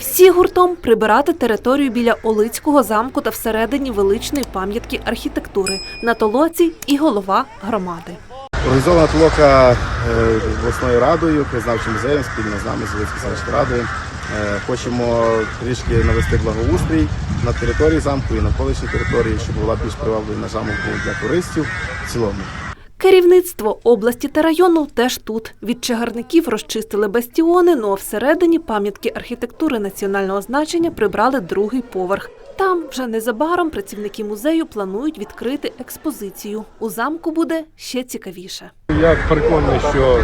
Всі гуртом прибирати територію біля Олицького замку та всередині величної пам'ятки архітектури на толоці і голова громади. Організована толока е, обласною радою, краєзнавчим музеєм, спільно з нами з селищною радою. Е, Хочемо трішки навести благоустрій на території замку і на навколишній території, щоб була більш привабливою на замок для туристів в цілому. Керівництво області та району теж тут. Від чагарників розчистили бастіони, ну а всередині пам'ятки архітектури національного значення прибрали другий поверх. Там вже незабаром працівники музею планують відкрити експозицію. У замку буде ще цікавіше. Я переконаний, що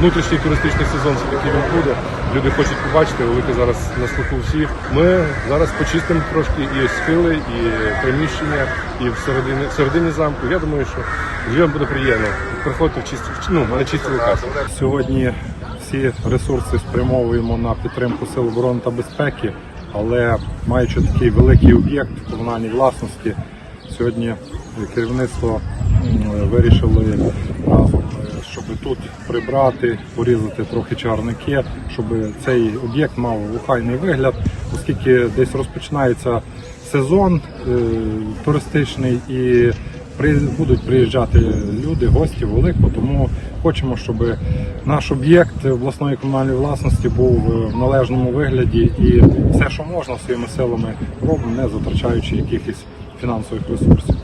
внутрішній туристичний сезон все-таки він буде. Люди хочуть побачити, велике зараз на слуху всіх. Ми зараз почистимо трошки і схили, і приміщення, і всередині, всередині замку. Я думаю, що людям буде приємно приходити в чисті, ну, на чисті локації. Сьогодні всі ресурси спрямовуємо на підтримку сил оборони та безпеки, але маючи такий великий об'єкт в комунальній власності, сьогодні керівництво разом, е, щоб тут прибрати, порізати трохи чарники, щоб цей об'єкт мав охайний вигляд, оскільки десь розпочинається сезон е, туристичний і будуть приїжджати люди, гості велико, тому хочемо, щоб наш об'єкт обласної комунальної власності був е, в належному вигляді і все, що можна своїми силами робимо, не затрачаючи якихось фінансових ресурсів.